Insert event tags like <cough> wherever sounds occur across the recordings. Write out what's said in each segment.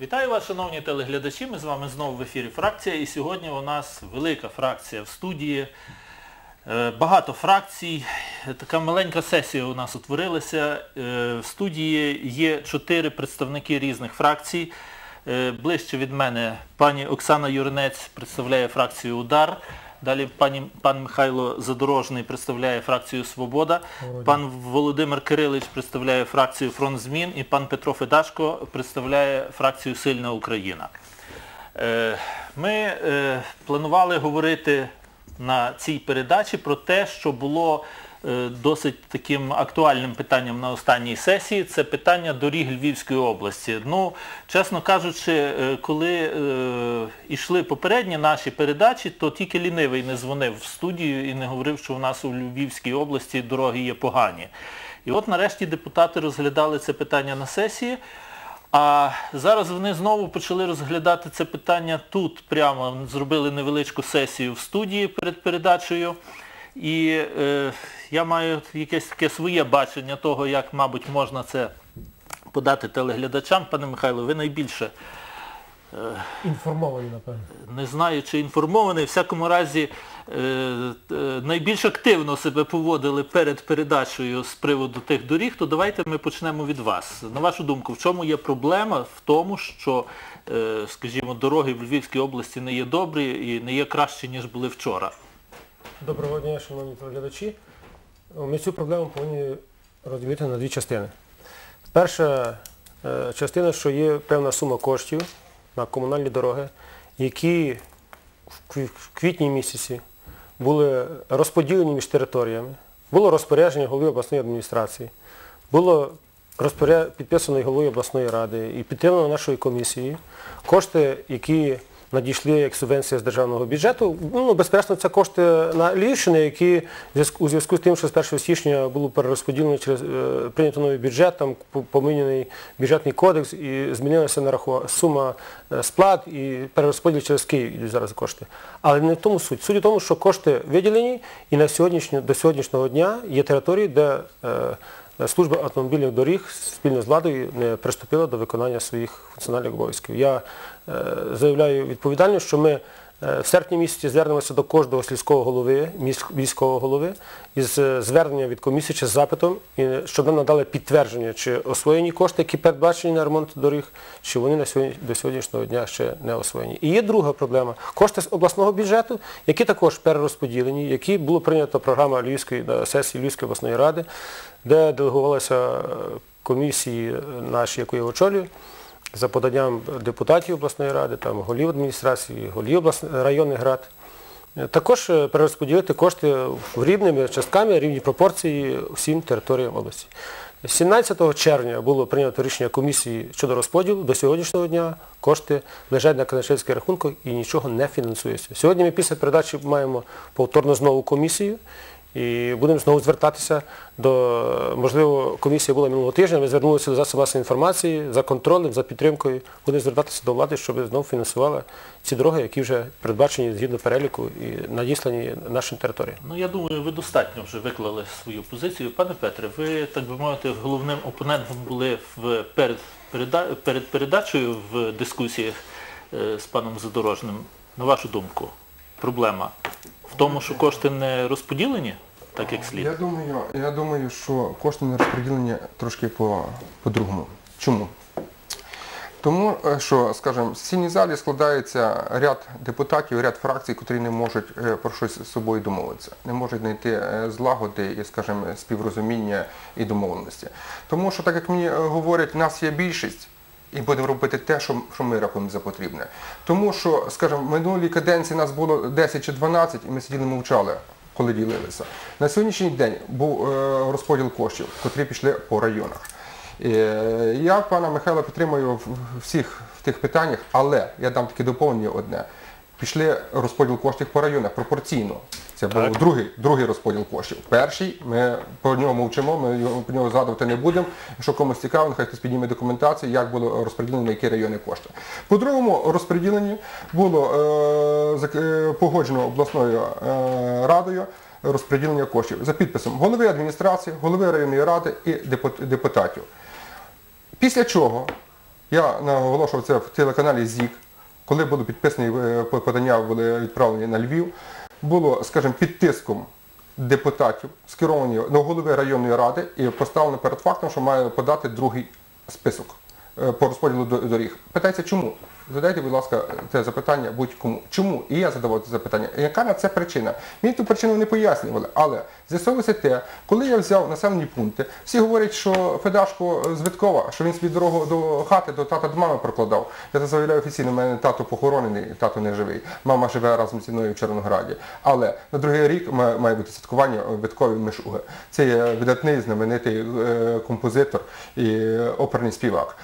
Вітаю вас, шановні телеглядачі. Ми з вами знову в ефірі фракція. І сьогодні у нас велика фракція в студії. Е, Багато фракцій. Така маленька сесія у нас утворилася. Е, В студії є чотири представники різних фракцій. Е, Ближче від мене пані Оксана Юринець представляє фракцію Удар. Далі пані, пан Михайло Задорожний представляє фракцію Свобода, пан Володимир Кирилич представляє фракцію Фронт Змін і пан Петро Федашко представляє фракцію Сильна Україна. Е, Ми е, планували говорити на цій передачі про те, що було досить таким актуальним питанням на останній сесії. Це питання доріг Львівської області. Ну, чесно кажучи, е, коли е, йшли попередні наші передачі, то тільки лінивий не дзвонив в студію і не говорив, що у нас у Львівській області дороги є погані. І от нарешті депутати розглядали це питання на сесії. А зараз вони знову почали розглядати це питання тут, прямо зробили невеличку сесію в студії перед передачею. І е, я маю якесь таке своє бачення того, як, мабуть, можна це подати телеглядачам. Пане Михайло, ви найбільше Інформовані, напевно. не знаю, чи інформований, в всякому разі е, е, найбільш активно себе поводили перед передачею з приводу тих доріг, то давайте ми почнемо від вас. На вашу думку, в чому є проблема в тому, що, е, скажімо, дороги в Львівській області не є добрі і не є кращі, ніж були вчора? Доброго дня, шановні телеглядачі. Ми цю проблему повинні розділити на дві частини. Перша е, частина, що є певна сума коштів на комунальні дороги, які в квітні місяці були розподілені між територіями. Було розпорядження голови обласної адміністрації, було підписано і головою обласної ради і підтримано нашою комісією. Кошти, які надійшли як субвенція з державного бюджету, ну, безперечно, це кошти на Львівщини, які у зв'язку з тим, що з 1 січня було перерозподілено через е, прийнято новий бюджет, там по- поміняний бюджетний кодекс і змінилася нарахова- сума е, сплат і перерозподіл через Київ йдуть зараз кошти. Але не в тому суть. Суть у тому, що кошти виділені і на сьогоднішню, до сьогоднішнього дня є території, де е, Служба автомобільних доріг спільно з владою не приступила до виконання своїх функціональних обов'язків. Я е, заявляю відповідально, що ми е, в серпні місяці звернемося до кожного сільського голови, міського голови із е, зверненням від комісії чи з запитом, щоб нам надали підтвердження, чи освоєні кошти, які передбачені на ремонт доріг, чи вони до сьогоднішнього дня ще не освоєні. І є друга проблема. Кошти з обласного бюджету, які також перерозподілені, які було прийнято програма Львівської сесії Львівської обласної ради, де делегувалися е, комісії наші, яку я очолюю, за поданням депутатів обласної ради, там, голів адміністрації, голів районних рад. Е, Також е, перерозподілити кошти рівними частками, рівні пропорції всім територіям області. 17 червня було прийнято рішення комісії щодо розподілу. До сьогоднішнього дня кошти лежать на казначейських рахунках і нічого не фінансується. Сьогодні ми після передачі маємо повторно знову комісію. І будемо знову звертатися до, можливо, комісія була минулого тижня, ми звернулися до засобів масової інформації за контролем, за підтримкою. Будемо звертатися до влади, щоб знову фінансували ці дороги, які вже передбачені згідно переліку і надіслані нашим територіям. Ну, я думаю, ви достатньо вже виклали свою позицію. Пане Петре, ви, так би мовити, головним опонентом були в, перед, переда- перед передачею в дискусіях е, з паном Задорожним. На вашу думку, проблема в тому, що кошти не розподілені, так як слід? Я думаю, я думаю, що кошти не розподілені трошки по- по-другому. Чому? Тому е, що, скажімо, в сесійній залі складається ряд депутатів, ряд фракцій, котрі не можуть е, про щось з собою домовитися, не можуть знайти е, злагоди і, скажімо, співрозуміння і домовленості. Тому що, так як мені говорять, нас є більшість. І будемо робити те, що, ми рахуємо за потрібне. Тому що, скажімо, в минулій каденції нас було 10 чи 12, і ми сиділи мовчали, коли ділилися. На сьогоднішній день був е, розподіл коштів, котрі пішли по районах. Е, Я пана Михайла підтримую в всіх в тих питаннях, але я дам таке доповнення одне. Пішли розподіл коштів по районах пропорційно. Це був Так. другий, другий розподіл коштів. Перший, ми про нього мовчимо, ми про нього згадувати не будемо. Якщо комусь цікаво, нехай хтось підніме документацію, як було розподілено на які райони кошти. По другому розподіленні було е, е, погоджено обласною е, радою розподілення коштів за підписом голови адміністрації, голови районної ради і депут- депутатів. Після чого Я наголошував це в телеканалі ЗІК, коли були підписані е, подання, були відправлені на Львів, було, скажімо, під тиском депутатів, скеровані на голови районної ради і поставлено перед фактом, що має подати другий список е, по розподілу до- доріг. Питається, чому? Задайте, будь ласка, це запитання будь-кому. Чому? І я задавав це запитання. Яка на це причина? Мені ту причину не пояснювали, але з'ясовується те, коли я взяв населені пункти, всі говорять, що Федашко з Виткова, що він собі дорогу до хати, до тата, до мами прокладав. Я це заявляю офіційно, у мене тато похоронений, тато не живий. Мама живе разом зі мною в Чорнограді. Але на другий рік має, бути святкування Виткові Мишуги. Це є видатний, знаменитий е, композитор і оперний співак.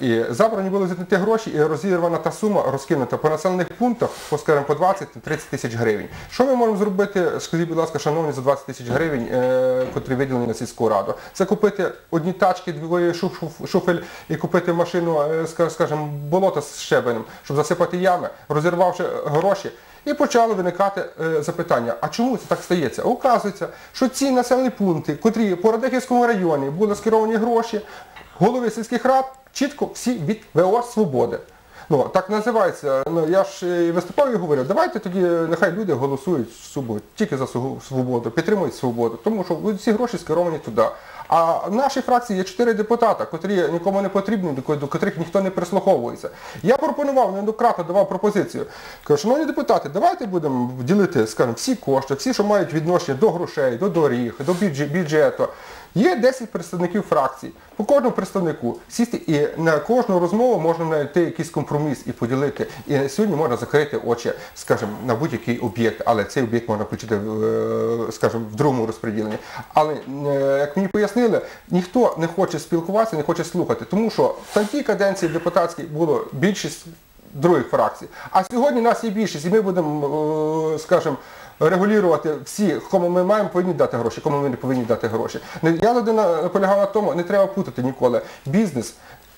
І забрані були ті гроші і розірвана та сума розкинута по населених пунктах, по, скажімо, по 20-30 тисяч гривень. Що ми можемо зробити, скажіть, будь ласка, шановні, за 20 тисяч гривень, е, котрі виділені на сільську раду? Це купити одні тачки, двоє шуф, шуф- шуфель і купити машину, е, скажімо, болото з щебенем, щоб засипати ями, розірвавши гроші. І почало виникати е, запитання, а чому це так стається? Оказується, що ці населені пункти, котрі по Радехівському районі були скеровані гроші, голови сільських рад чітко всі від ВО «Свободи». Ну, так називається. Ну, я ж і виступав і говорив, давайте тоді нехай люди голосують суботу, тільки за свободу, підтримують свободу, тому що ці гроші скеровані туди. А в нашій фракції є чотири депутата, котрі нікому не потрібні, до котрих ніхто не прислуховується. Я пропонував, неоднократно давав пропозицію. Кажу, шановні депутати, давайте будемо ділити, скажімо, всі кошти, всі, що мають відношення до грошей, до доріг, до бюджету. Є 10 представників фракцій. По кожному представнику сісти і на кожну розмову можна знайти якийсь компроміс і поділити. І сьогодні можна закрити очі, скажімо, на будь-який об'єкт, але цей об'єкт можна включити, е, скажімо, в другому розподіленні. Але, е, як мені пояснили, ніхто не хоче спілкуватися, не хоче слухати, тому що в тій каденції депутатській було більшість других фракцій. А сьогодні нас є більшість, і ми будемо, е, скажімо, регулювати всі, кому ми маємо, повинні дати гроші, кому ми не повинні дати гроші. Я завжди на- наполягав на тому, не треба путати ніколи бізнес.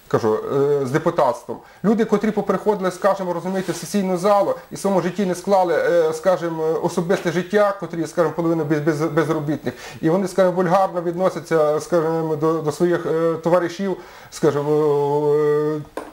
Кажу, е, з депутатством. Люди, котрі поприходили, скажімо, розумієте, в сесійну залу і в своєму житті не склали, е, скажімо, особисте життя, котрі, скажімо, без, безробітних. І вони, скажімо, вульгарно відносяться, скажімо, до, до своїх е, товаришів, скажімо, е, Е, е, е,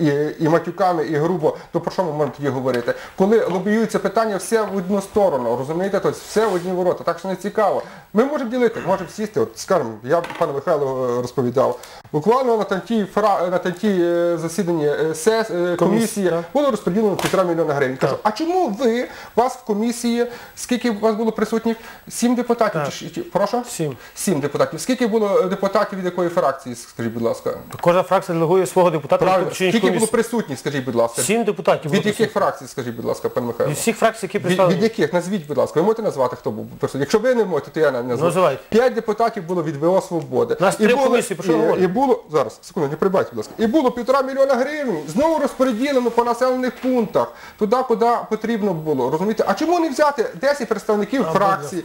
і, і матюками, і грубо, то про що ми можемо тоді говорити? Коли лобіюється питання все в одну сторону, розумієте, тобто все в одні ворота, так що не цікаво. Ми можемо ділити, можемо сісти, от скажімо, я пану Михайлу е, розповідав. Буквально на тантій фра на тантій е, засіданні е, сес, е, комісії так. було розподілено півтора мільйона гривень. Кажу, а чому ви, вас в комісії, скільки у вас було присутніх? Сім депутатів? Так. Чи- прошу? Сім. Сім депутатів. Скільки було депутатів від якої фракції, скажіть, будь ласка? Кожна фракція делегує свого депутата Правильно. Скільки було присутніх, скажіть, будь ласка? Сім депутатів. Від яких фракцій, скажіть, будь ласка, пан Михайло? Від всіх фракцій, які представлені. від яких? Назвіть, будь ласка. Ви можете назвати, хто був присутній? Якщо ви не можете, то я не назву. Називайте. П'ять депутатів було від ВО «Свободи». Нас три комісії, про що говорите? і було, зараз, секунду, не прибайте, будь ласка. І було півтора мільйона гривень, знову розподілено по населених пунктах, туди, куди потрібно було. Розумієте? А чому не взяти 10 представників фракцій?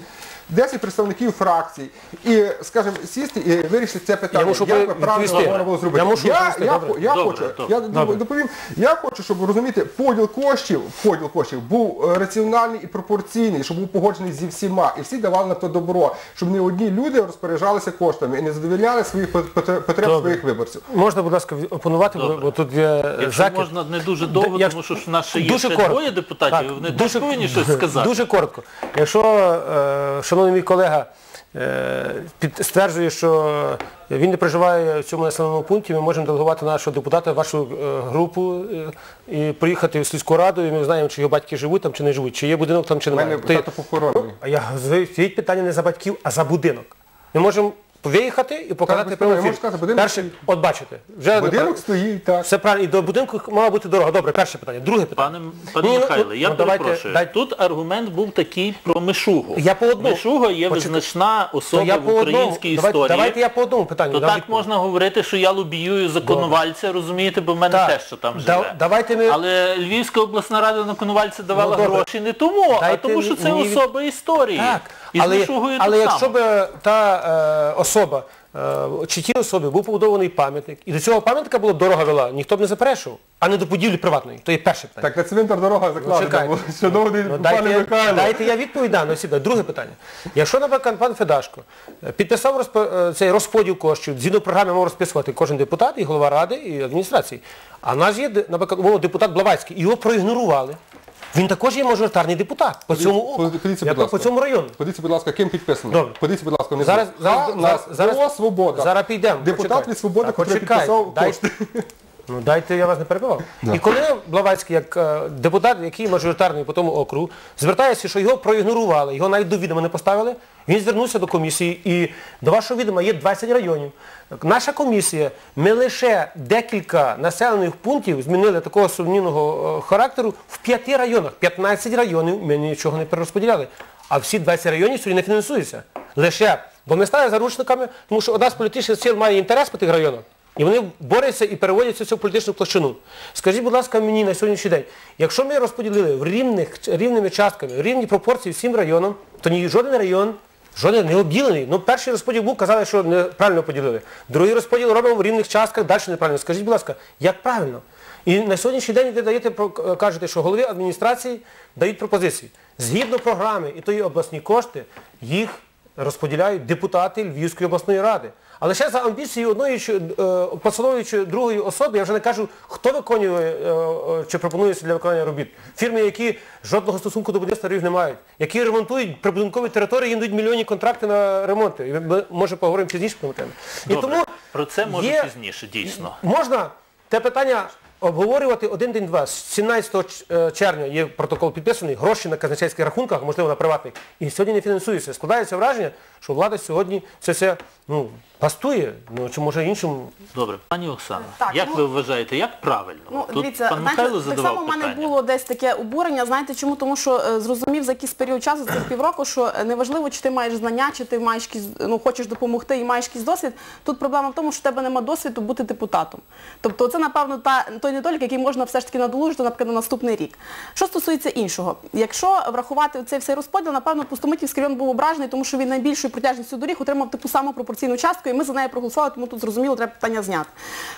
10 представників фракцій і, скажімо, сісти і вирішити це питання. Я мушу Як ви- правильно відповісти. можна було зробити? Я мушу я, я, добре? я Добре, хочу, добре. я Добре. доповім, я хочу, щоб розуміти, поділ коштів, поділ коштів був е, раціональний і пропорційний, щоб був погоджений зі всіма. І всі давали на то добро, щоб не одні люди розпоряджалися коштами і не задовільняли своїх пот- пот- потреб Добре. своїх виборців. Можна, будь ласка, опонувати, бо, Добре. бо тут є Якщо закид. можна не дуже довго, Як- тому що в нас ще є ще двоє депутатів, Так, вони дуже- повинні <laughs> щось сказати. Дуже коротко. Якщо е, шановний мій колега е, стверджує, що він не проживає в цьому населеному пункті, ми можемо делегувати нашого депутата, вашу е, групу е, і приїхати в сільську раду, і ми знаємо, чи його батьки живуть там, чи не живуть, чи є будинок там, чи немає. мене Ти- похоронений. А я стоїть питання не за батьків, а за будинок. Ми можемо виїхати і показати будинок Перше, от бачите, вже Будинок стоїть, так. все правильно. І до будинку мала бути дорога. Добре, перше питання. Друге питання. Пане, пане Ні, ну, Михайле, я ну, перепрошую. Тут аргумент був такий про Мишугу. Я по одному. Мишуга є визначна особа я в по одному. українській Давайте, історії. давайте я по одному питанню. То дам так відповідь. можна говорити, що я лобіюю за Коновальця, розумієте, бо в мене Так. теж що там Да- живе. давайте ми- Але Львівська обласна рада на Коновальця давала Ну, добре. гроші не тому, а Дайте тому, що це мені від- особа історії. Так, І з але, Мишугою але так якщо само. б та е, особа е, чи тій особі був побудований пам'ятник, і до цього пам'ятника було дорога вела, ніхто б не заперечував, а не до будівлі приватної. То є перше питання. Так на цвинтар дорога закладена, чекайте. була, шановний Ну, пане дайте, Михайло. дайте я відповідь на питання. Друге питання. Якщо, наприклад, пан Федашко е, підписав розп- е, цей розподіл коштів, згідно програми мав розписувати кожен депутат, і голова ради, і адміністрації. А в нас є, наприклад, депутат Блавацький, його проігнорували. Він також є мажоритарний депутат по цьому. Подивіться, будь ласка. по цьому району. Подивіться, будь ласка, ким підписано. Добре. Подивіться, будь ласка, внизу. Зараз- зараз- За- зараз- зараз- Свобода. Зараз підемо. Депутат від Свободи, який підписав кошти. Ну дайте я вас не перебивав. І коли Блавацький, як е, депутат, який мажоритарний по тому округу, звертається, що його проігнорували, його навіть до відома не поставили, він звернувся до комісії і до вашого відома є 20 районів. Наша комісія, ми лише декілька населених пунктів змінили такого сумнівного е, характеру в п'яти районах. 15 районів ми нічого не перерозподіляли. А всі 20 районів сьогодні не фінансуються. Лише, бо ми стали заручниками, тому що одна з політичних сил має інтерес по тих районах. І вони борються і переводяться цю політичну площину. Скажіть, будь ласка, мені на сьогоднішній день, якщо ми розподілили в рівних, рівними частками, в рівні пропорції всім районам, то ні жоден район, жоден не обділений. Ну, перший розподіл був, казали, що неправильно поділили. Другий розподіл робимо в рівних частках, далі неправильно. Скажіть, будь ласка, як правильно? І на сьогоднішній день ви даєте, кажете, що голови адміністрації дають пропозиції. Згідно програми і тої обласні кошти, їх розподіляють депутати Львівської обласної ради. Але ще за амбіцією одної чи, е, посадової чи другої особи, я вже не кажу, хто виконує е, е, чи пропонується для виконання робіт. Фірми, які жодного стосунку до будівництва не мають, які ремонтують прибудинкові території, їм дають мільйонні контракти на ремонти. І ми, може, поговоримо пізніше про тему. І Добре, тому про це може є- пізніше, дійсно. Можна те питання обговорювати один день два. З 17 е, червня є протокол підписаний, гроші на казначейських рахунках, можливо, на приватних. І сьогодні не фінансується. Складається враження, що влада сьогодні це все ну, бастує, ну чи може іншим. Добре, пані Оксана, Так, як ну- ви вважаєте, як правильно? Ну, Тут дивіться, пан знаєте, Михайло так задавав само в мене питання. було десь таке обурення. Знаєте чому? Тому що е, зрозумів за якийсь період часу, цих півроку, що е, неважливо, чи ти маєш знання, чи ти маєш якісь, ну, хочеш допомогти і маєш якийсь досвід. Тут проблема в тому, що в тебе нема досвіду бути депутатом. Тобто це, напевно, та, той недолік, який можна все ж таки надолужити, наприклад, на наступний рік. Що стосується іншого, якщо врахувати цей всей розподіл, напевно, Пустомитівський район був ображений, тому що він найбільшою протяжністю доріг отримав таку саму пропорційну частку, і ми за нею проголосували, тому тут зрозуміло, треба питання зняти.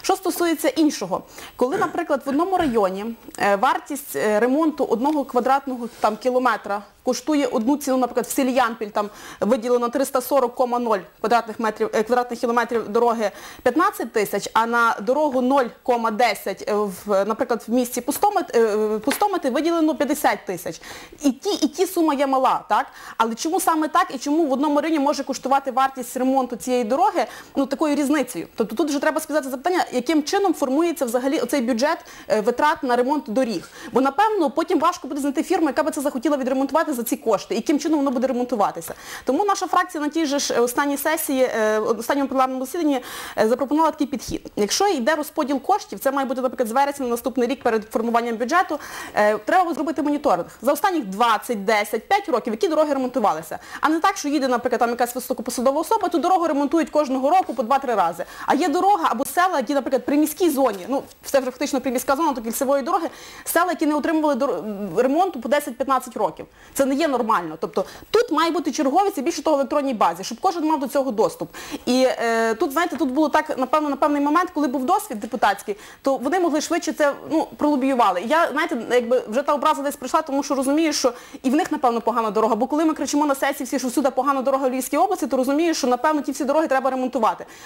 Що стосується іншого, коли, наприклад, в одному районі е, вартість е, ремонту одного квадратного там, кілометра коштує одну ціну, наприклад, в селі Ямпіль там виділено 340,0 квадратних метрів е, квадратних кілометрів дороги 15 тисяч, а на дорогу 0,10 е, в, наприклад, в місті Пустомити виділено 50 тисяч. І ті, і ті сума є мала, так? Але чому саме так і чому в одному районі може коштувати вартість ремонту цієї дороги ну, такою різницею? Тобто тут вже треба сказати запитання, яким чином формується взагалі оцей бюджет е, витрат на ремонт доріг. Бо напевно потім важко буде знайти фірму, яка би це захотіла відремонтувати за ці кошти, яким чином воно буде ремонтуватися. Тому наша фракція на тій же ж останній сесії, е, останньому пленарному засіданні е, запропонувала такий підхід. Якщо йде розподіл коштів, це має бути, наприклад, з вересня на наступний рік перед формуванням бюджету, треба зробити моніторинг за останніх 20, 10, 5 років, які дороги ремонтувалися. А не так, що їде, наприклад, там якась високопосадова особа, ту дорогу ремонтують кожного року по 2-3 рази. А є дорога або села, які, наприклад, при міській зоні, ну це вже фактично приміська зона, то кільцевої дороги, села, які не отримували ремонту по 10-15 років. Це не є нормально. Тобто тут має бути черговість і більше того в електронній базі, щоб кожен мав до цього доступ. І е, тут, знаєте, тут було так, напевно, на певний момент, коли був досвід депутатський, то вони могли швидше це ну, пролобіювали. Я, знаєте, якби вже та образа десь прийшла, тому що розумію, що і в них, напевно, погана дорога. Бо коли ми кричимо на сесії всі, що всюди погана дорога в Львівській області, то розумію, що напевно ті всі дороги треба ремонтувати.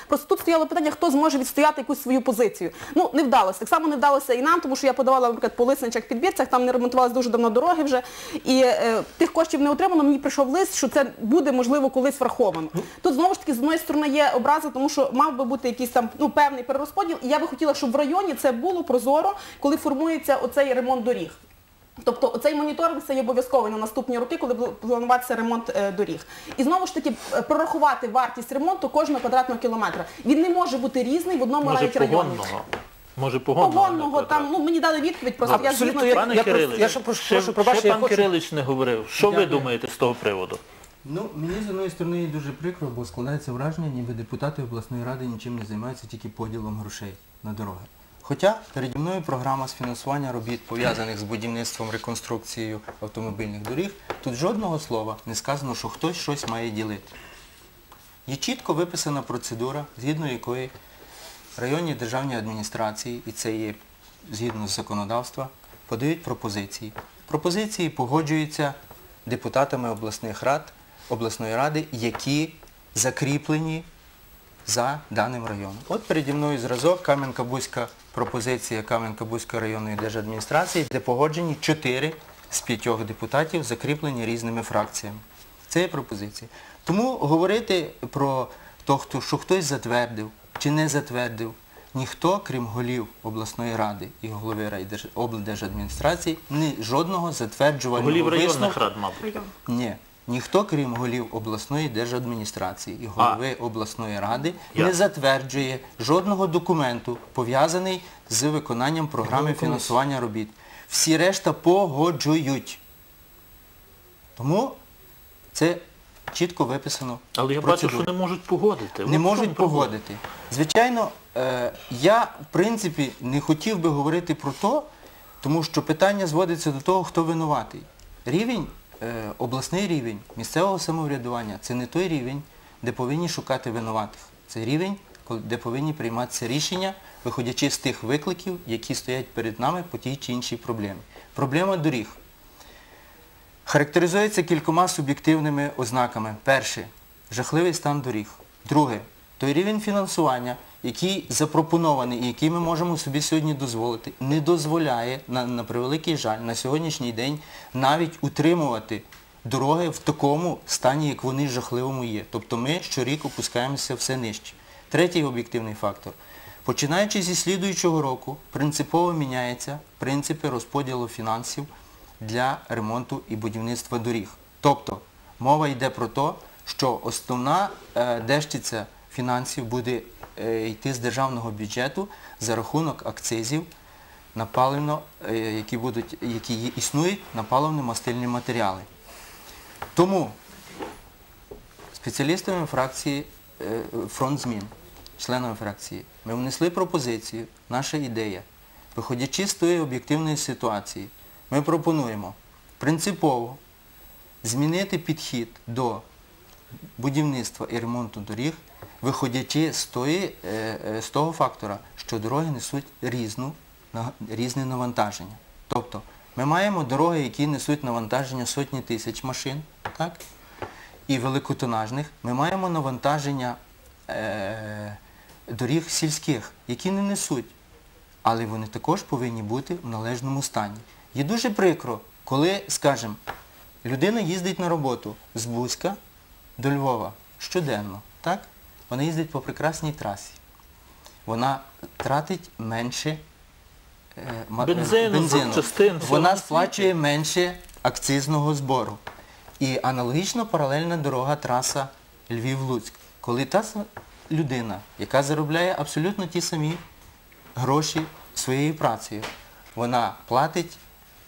Просто тут стояло питання, хто зможе відстояти якусь свою позицію. Ну, не вдалося. Так само не вдалося і нам, тому що я подавала, наприклад, по лисничах підбірцях, там не ремонтувалися дуже давно дороги вже. І е, тих коштів не отримано. Мені прийшов лист, що це буде можливо колись враховано. Тут знову ж таки з одної сторони є образа, тому що мав би бути якийсь там ну певний перерозподіл. І я би хотіла, щоб в районі це було прозоро, коли формується оцей ремонт доріг. Тобто оцей моніторинг це є обов'язковий на наступні роки, коли буде плануватися ремонт е, доріг. І знову ж таки е, прорахувати вартість ремонту кожного квадратного кілометра. Він не може бути різний в одному Може навіть районі. погонного. Може погонного. Погонного там, ну мені дали відповідь, просто я згідно я- Пане я Кирилич, я ще прошу- ще, прошу пробачення, ще я пан хочу- Кирилич не говорив. Що ви думаєте з того приводу? Ну, мені з одної сторони дуже прикро, бо складається враження, ніби депутати обласної ради нічим не займаються, тільки поділом грошей на дороги. Хоча переді мною програма з фінансування робіт, пов'язаних з будівництвом, реконструкцією автомобільних доріг, тут жодного слова не сказано, що хтось щось має ділити. Є чітко виписана процедура, згідно якої районні державні адміністрації, і це є згідно з законодавства, подають пропозиції. Пропозиції погоджуються депутатами обласних рад, обласної ради, які закріплені за даним районом. От переді мною зразок Кам'янка-Бузька пропозиція Кам'янка-Бузької районної держадміністрації, де погоджені чотири з п'ятьох депутатів, закріплені різними фракціями. Це є пропозиція. Тому говорити про то, що хтось затвердив чи не затвердив, ніхто, крім голів обласної ради і голови облдержадміністрації, ні жодного затверджувального Голів районних висновку рад, мабуть. ні. Ніхто, крім голів обласної держадміністрації і голови обласної ради, не затверджує жодного документу, пов'язаний з виконанням програми фінансування робіт. Всі решта погоджують. Тому це чітко виписано. Але я в бачу, що не можуть погодити. Не можуть погодити. Звичайно, е, я, в принципі, не хотів би говорити про то, тому що питання зводиться до того, хто винуватий. Рівень, обласний рівень місцевого самоврядування це не той рівень, де повинні шукати винуватих. Це рівень, де повинні прийматися рішення, виходячи з тих викликів, які стоять перед нами по тій чи іншій проблемі. Проблема доріг характеризується кількома суб'єктивними ознаками. Перше жахливий стан доріг. Друге той рівень фінансування, який запропонований і який ми можемо собі сьогодні дозволити, не дозволяє, на, превеликий жаль, на сьогоднішній день навіть утримувати дороги в такому стані, як вони жахливому є. Тобто ми щорік опускаємося все нижче. Третій об'єктивний фактор. Починаючи зі слідуючого року, принципово міняються принципи розподілу фінансів для ремонту і будівництва доріг. Тобто мова йде про те, що основна е, дещиця фінансів буде е, йти з державного бюджету за рахунок акцизів е, які, які існують на паливно-мастильні матеріали. Тому спеціалістами фракції е, фронт змін, членами фракції, ми внесли пропозицію, наша ідея. Виходячи з тої об'єктивної ситуації, ми пропонуємо принципово змінити підхід до будівництва і ремонту доріг, виходячи з, тої, е, е, з того фактора, що дороги несуть різну, різне навантаження. Тобто ми маємо дороги, які несуть навантаження сотні тисяч машин, так? і великотонажних. Ми маємо навантаження е, доріг сільських, які не несуть, але вони також повинні бути в належному стані. Є дуже прикро, коли, скажімо, людина їздить на роботу з Бузька до Львова щоденно, так? Вона їздить по прекрасній трасі. Вона тратить менше е, е, Бензину, Вона сплачує менше акцизного збору. І аналогічно паралельна дорога траса Львів-Луцьк. Коли та людина, яка заробляє абсолютно ті самі гроші своєю працею, вона платить,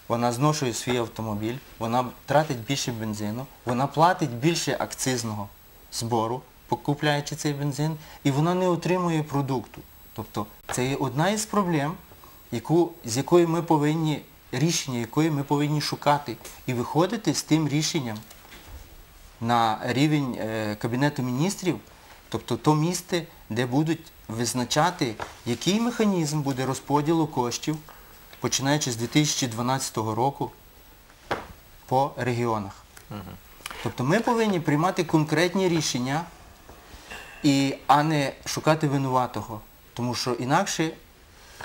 вона зношує свій автомобіль, вона тратить більше бензину, вона платить більше акцизного збору, покупляючи цей бензин, і вона не отримує продукту. Тобто це є одна із проблем, яку, з якої ми повинні, рішення якої ми повинні шукати і виходити з тим рішенням на рівень е, Кабінету міністрів, тобто то місце, де будуть визначати, який механізм буде розподілу коштів, починаючи з 2012 року по регіонах. Тобто ми повинні приймати конкретні рішення, і, а не шукати винуватого, тому що інакше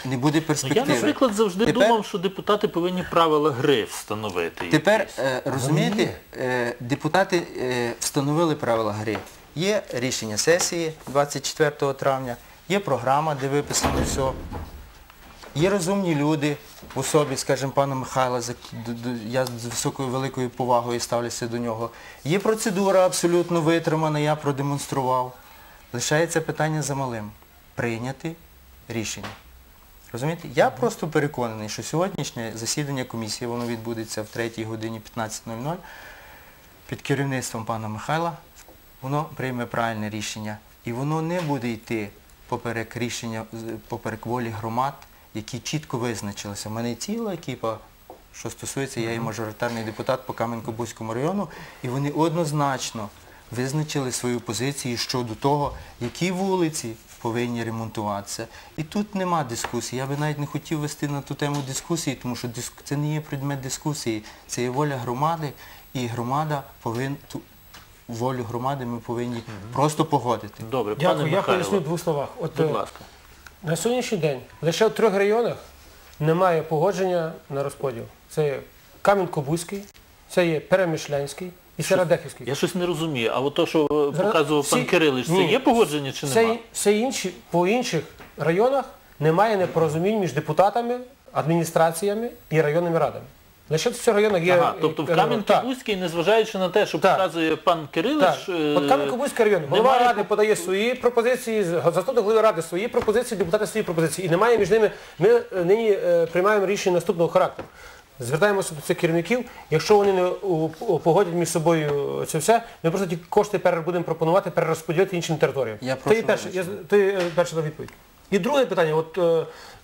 не буде Ну, я, наприклад, завжди Тепер- думав, що депутати повинні правила гри встановити. Тепер, якісь. е, розумієте, е, депутати е, встановили правила гри. Є рішення сесії 24 травня, є програма, де виписано все. Є розумні люди в особі, скажімо, пана Михайла, я з високою великою повагою ставлюся до нього. Є процедура абсолютно витримана, я продемонстрував. Лишається питання за малим. Прийняти рішення. Розумієте? Я просто переконаний, що сьогоднішнє засідання комісії, воно відбудеться в 3 годині 15.00 під керівництвом пана Михайла, воно прийме правильне рішення. І воно не буде йти поперек рішення, поперек волі громад, які чітко визначилися. У мене є ціла екіпа, що стосується, я є мажоритарний депутат по Кам'янко-Бузькому району, і вони однозначно визначили свою позицію щодо того, які вулиці повинні ремонтуватися. І тут нема дискусії. Я би навіть не хотів вести на ту тему дискусії, тому що це не є предмет дискусії, це є воля громади, і громада повинна волю громади ми повинні просто погодити. Добре, Дякую, пане я поясню в двох словах. От, будь е, ласка. На сьогоднішній день лише в трьох районах немає погодження на розподіл. Це є Кам'янко-Бузький, це є Перемишлянський і Середехівський. Я щось не розумію. А от то, що е, показував всі- пан Кирилич, це Ні. є погодження чи Все, нема? все інші, по інших районах немає непорозумінь між депутатами, адміністраціями і районними радами. Лише в цих районах є... Ага, тобто в е, так. Кам'янці-Бузькій, незважаючи на те, що Так. показує пан Кирилич, е, От Кам'янко-Бузький район. Голова немає ради подає свої пропозиції, з- заступник голови ради свої пропозиції, депутати свої пропозиції. І немає між ними. Ми е, нині е, приймаємо рішення наступного характеру. Звертаємося до цих керівників. Якщо вони не погодять між собою це все, ми просто ті кошти будемо пропонувати перерозподілити іншим територіям. Я прошу я, то є, е, перша відповідь. І друге питання. От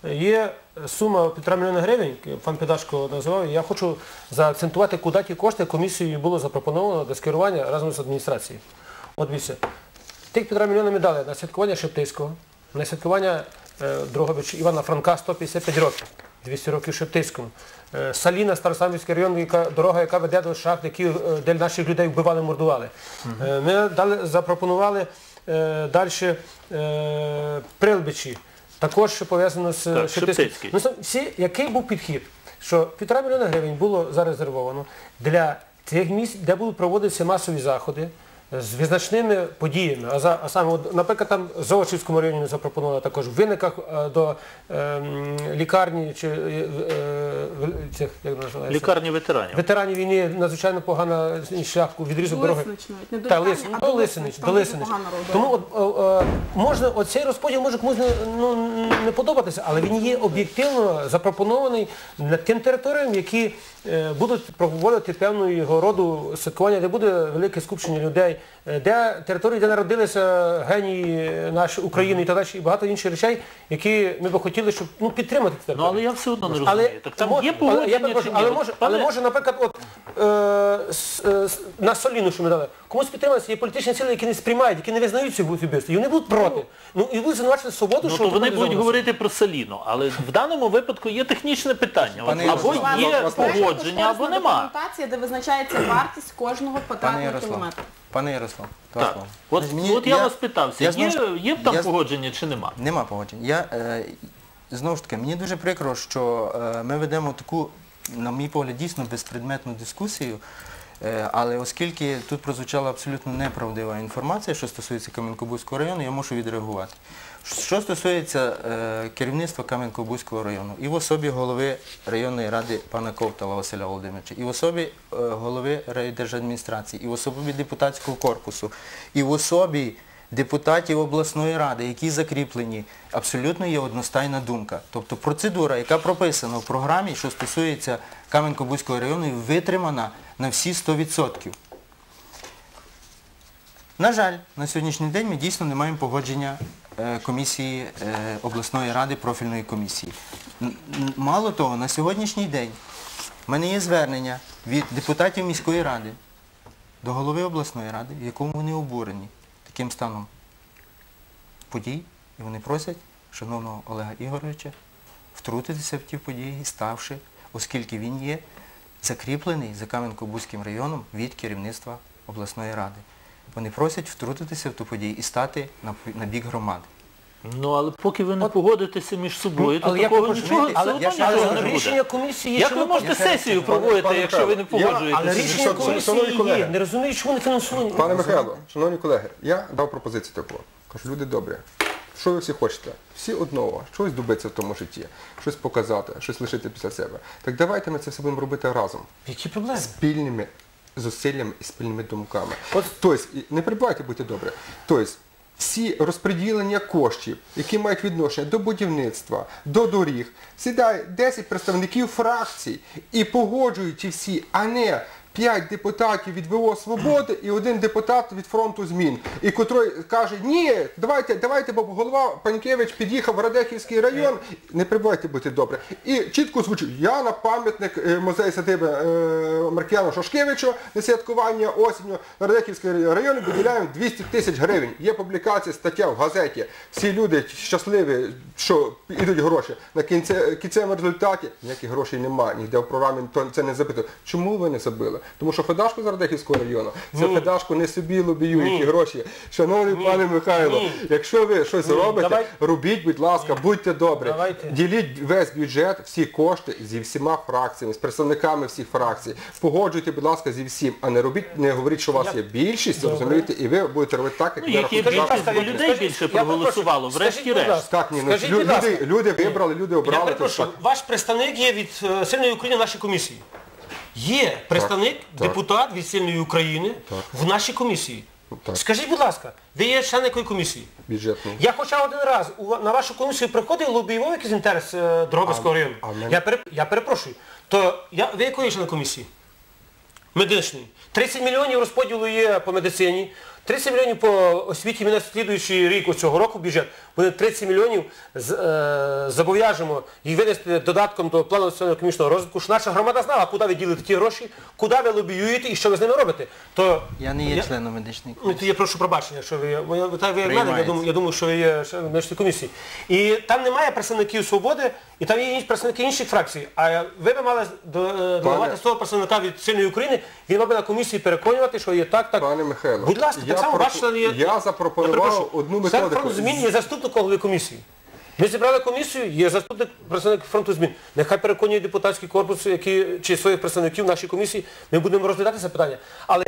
е, є сума півтора мільйона гривень, пан Підашко називав, я хочу заакцентувати, куди ті кошти комісією було запропоновано до скерування разом з адміністрацією. От дивіться, тих півтора мільйона ми дали на святкування Шептицького, на святкування е, Івана Франка 155 років, 200 років Шептицькому. Е, Саліна, Старосамівський район, дорога, яка веде до шахт, які, е, де наших людей вбивали, мордували. Е, Ми дали, запропонували далі Прилбичі, також пов'язано з Так, Шептицьким. Ну, всі, який був підхід? Що півтора мільйона гривень було зарезервовано для тих місць, де будуть проводитися масові заходи з визначними подіями. А, за, а саме, от, наприклад, там в Золочівському районі ми запропонували також в виниках е, до ем, лікарні чи е, е, цих, як називається? лікарні ветеранів. ветеранів війни надзвичайно погана шляху відрізок дороги. Лисинич не до Та, лікарні, а до до Лисинич, до Лисинич. Тому от, можна, оцей розподіл може комусь не, ну, не подобатися, але він є об'єктивно запропонований на тим територіям, які будуть проводити певного роду святкування, де буде велике скупчення людей, е, де території, де народилися генії нашої України і так далі, і багато інших речей, які ми би хотіли, щоб ну, підтримати ці Ну але я все одно не розумію. Але так там може- є але, я перепрошую, але може, але може, наприклад, от е, е, на Соліну, що ми дали, комусь підтримується, є політичні сили, які не сприймають, які не визнають цих вбивств, і вони будуть проти. Ну і будуть звинувачувати свободу, Ну що то вони будуть говорити про Саліну, але в даному випадку є технічне питання. От або є погодження, або нема. документація, де визначається вартість кожного Пане квадратного Ярослав, кілометра. пане Ярослав, два Так. слова. От, мені- от я, вас питався, я є, знову ж- є там я- погодження чи нема? Нема погоджень. Я, е, знову ж таки, мені дуже прикро, що е, ми ведемо таку, на мій погляд, дійсно безпредметну дискусію, е, але оскільки тут прозвучала абсолютно неправдива інформація, що стосується Кам'янко-Бузького району, я мушу відреагувати. Що стосується е, керівництва Кам'янко-Бузького району, і в особі голови районної ради пана Ковтала Василя Володимировича, і в особі е, голови райдержадміністрації, і в особі депутатського корпусу, і в особі депутатів обласної ради, які закріплені, абсолютно є одностайна думка. Тобто процедура, яка прописана в програмі, що стосується Кам'янко-Бузького району, витримана на всі 100%. На жаль, на сьогоднішній день ми дійсно не маємо погодження е, комісії е, обласної ради, профільної комісії. Мало того, на сьогоднішній день в мене є звернення від депутатів міської ради до голови обласної ради, в якому вони обурені таким станом подій, і вони просять шановного Олега Ігоровича втрутитися в ті події, ставши, оскільки він є закріплений за Кам'янко-Бузьким районом від керівництва обласної ради. Вони просять втрутитися в ту подію і стати на, бік громади. Ну але поки ви не погодитеся між собою, то Але я такого попрошу, нічого, але, одно я ще нічого але не рішення комісії є, Як ви можете Я сесію проводити, пане якщо ви не Михайло, я-? Але рішення? Шановні комісії колеги. є. Не розумію, чому не фінансовані. Пане Михайло, шановні колеги, я дав пропозицію таку. Кажу, люди добрі. Що ви всі хочете? Всі одного, щось добитися в тому житті, щось показати, щось лишити після себе. Так давайте ми це все будемо робити разом. Які проблеми? Спільними зусиллями і спільними думками. Тобто, і- не перебувайте, будьте добрі. Тобто, всі розподілення коштів, які мають відношення до будівництва, до доріг, сідає 10 представників фракцій і погоджують ці всі, а не 5 депутатів від ВО Свободи і один депутат від фронту змін. І котрий каже, ні, давайте, давайте, бо голова Панькевич під'їхав в Радехівський район, не прибувайте бути добре. І чітко звучить, я на пам'ятник е, музею садиби е, Маркіяна Шошкевича на святкування осінню Радехівський район виділяємо 200 тисяч гривень. Є публікація, стаття в газеті. Всі люди щасливі, що йдуть гроші. На кінце, кінцевому результаті ніяких грошей немає, ніде в програмі це не запитує. Чому ви не забили? Тому що Федашко з Радехівського району, це Федашко не собі лобіює ті гроші. Шановний пане Михайло, Ні. якщо ви щось робите, Давай- робіть, будь ласка, будьте добрі. Давайте. Діліть весь бюджет, всі кошти зі всіма фракціями, з представниками всіх фракцій. Погоджуйте, будь ласка, зі всім, а не робіть, не говоріть, що у вас є більшість, розумієте, і ви будете робити так, як Ну, ви рахуєте. бо людей більше проголосувало, врешті-решт. Так, ні, ну, Скажіть, лю- будь ласка. люди, люди вибрали, люди Я обрали. то перепрошую, ваш представник є від е, Сильної України в нашій комісії. Є представник, так. депутат від Сильної України в нашій комісії. Так. Скажіть, будь ласка, ви є член якої комісії? Бюджетної. Я хоча один раз у на вашу комісію приходив лобійовий якийсь інтерес е, Дрогобицького району. а Я, пере- я перепрошую. То я, ви якої член комісії? Медичної. 30 мільйонів розподілу є по медицині, 30 мільйонів по освіті ми на слідуючий рік цього року бюджет. Буде 30 мільйонів з- е, зобов'яжемо їх винести додатком до плану національного економічного розвитку, щоб наша громада знала, куди ви ділите ті гроші, куди ви лобіюєте і що ви з ними робите. То Я не є членом медичної Ну, комісії. я прошу пробачення, що ви, є- ви, ви, так, ви як мене, я Приймається. думаю, я думаю, що ви є членом медичної комісії. І там немає представників свободи, і там є інші представники інших фракцій. А ви б мали до- е, того представника від сильної України, він мав би на комісії переконувати, що є так, так. Пане Михайло, Будь ласка, я так само ваш я запропонував одну методику. фронту змін є заступник голови комісії. Ми зібрали комісію, є заступник представник фронту змін. Нехай переконує депутатський корпус, які, чи своїх представників в нашій комісії, ми будемо розглядати це питання. Але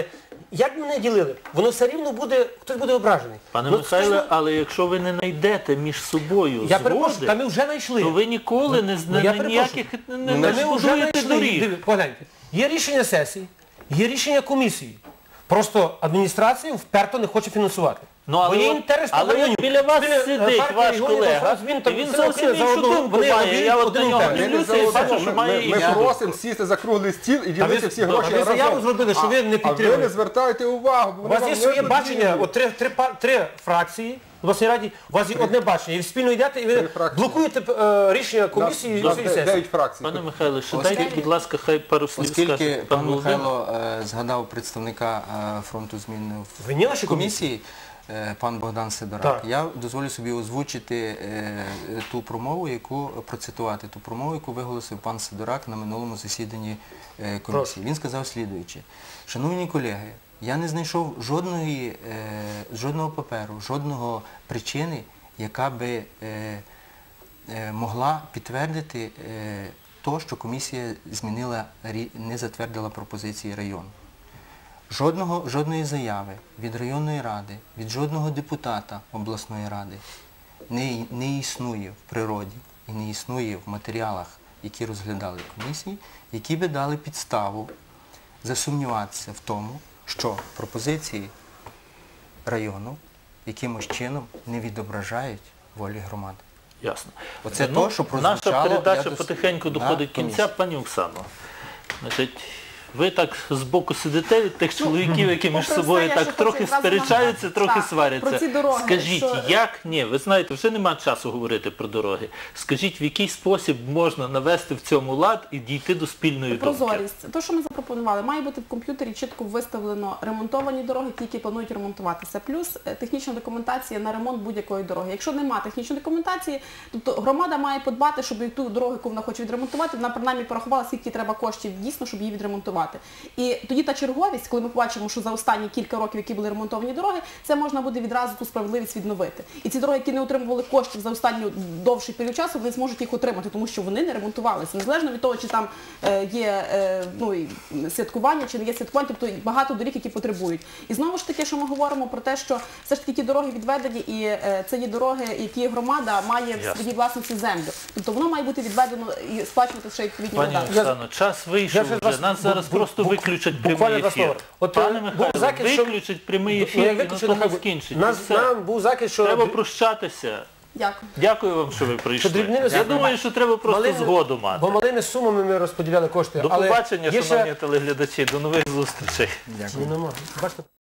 як ми не ділили, воно все рівно буде, хтось буде ображений. Пане Ну, Михайле, але якщо ви не знайдете між собою я перепрошую, згоди, та ми вже знайшли. то ви ніколи не, Ну, я ніяких не, не, не Погляньте, є рішення сесії, є рішення комісії. Просто адміністрація вперто не хоче фінансувати. Ну, але Бо є от- інтерес але от біля вас Біля, сидить ваш колега, і він зовсім іншу думку має. Я от на нього дивлюся і бачу, що має ми, ми іншу просимо сісти за круглий стіл і ділити всі гроші а ви разом. заяву зробили, що ви не А ви підтримуєте. не звертаєте увагу. бо У вони вас вам є не своє потрібні. бачення, от три, три, пар- три фракції в обласній раді, у вас є одне бачення, і ви спільно йдете, і ви фракції. блокуєте е, рішення комісії і сесії. дев'ять фракцій. Пане Михайле, ще Оскільки- дайте, будь ласка, хай пару слів Оскільки скаже пан Володимир. Михайло е, згадав представника е, фронту змін в Ви ні комісії? Е, пан Богдан Сидорак, Так. я дозволю собі озвучити е, ту промову, яку процитувати, ту промову, яку виголосив пан Сидорак на минулому засіданні е, комісії. Він сказав слідуюче. Шановні колеги, я не знайшов жодної, жодного паперу, жодного причини, яка би могла підтвердити то, що комісія змінила, не затвердила пропозиції району. Жодного, жодної заяви від районної ради, від жодного депутата обласної ради не, не існує в природі і не існує в матеріалах, які розглядали комісії, які би дали підставу засумніватися в тому, що пропозиції району якимось чином не відображають волі громади. Ясно. Оце Ну, то, що Наша передача я дос- потихеньку доходить кінця, пані Оксано. Значить, ви так збоку сидите від тих чоловіків, які між собою я так ще трохи сперечаються, трохи так, сваряться. про ці дороги, Скажіть, що- як ні, ви знаєте, вже нема часу говорити про дороги. Скажіть, в який спосіб можна навести в цьому лад і дійти до спільної думки? Прозорість. То, що ми запропонували, має бути в комп'ютері чітко виставлено ремонтовані дороги, ті, які планують ремонтуватися. Плюс е, технічна документація на ремонт будь-якої дороги. Якщо немає технічної документації, тобто громада має подбати, щоб і ту дорогу, яку вона хоче відремонтувати, вона принаймні порахувала, скільки треба коштів дійсно, щоб її відремонтувати. І тоді та черговість, коли ми побачимо, що за останні кілька років, які були ремонтовані дороги, це можна буде відразу ту справедливість відновити. І ці дороги, які не отримували коштів за останній довший період часу, вони зможуть їх отримати, тому що вони не ремонтувалися. Незалежно від того, чи там е, є е, ну, святкування, чи не є святкування, тобто багато доріг, які потребують. І знову ж таки, що ми говоримо про те, що все ж таки ті дороги відведені, і е, це є дороги, які громада має в своїй власності землю. Тобто воно має бути відведено і сплачувати ще відповідні Пані. Оксано, час вийшов вже. Нас зараз просто виключать прямий ефір. От, Пане е, Михайло, закид, що- виключать прямий Ну, ефір я і на виключу, тому нехай скінчить. Нас, нам був закид, що Треба прощатися. Дякую. Дякую вам, що ви прийшли. Що Я думаю, що треба просто Малими- згоду мати. Бо малими сумами ми розподіляли кошти. До побачення, шановні ще- телеглядачі, до нових зустрічей. Дякую. Бачите,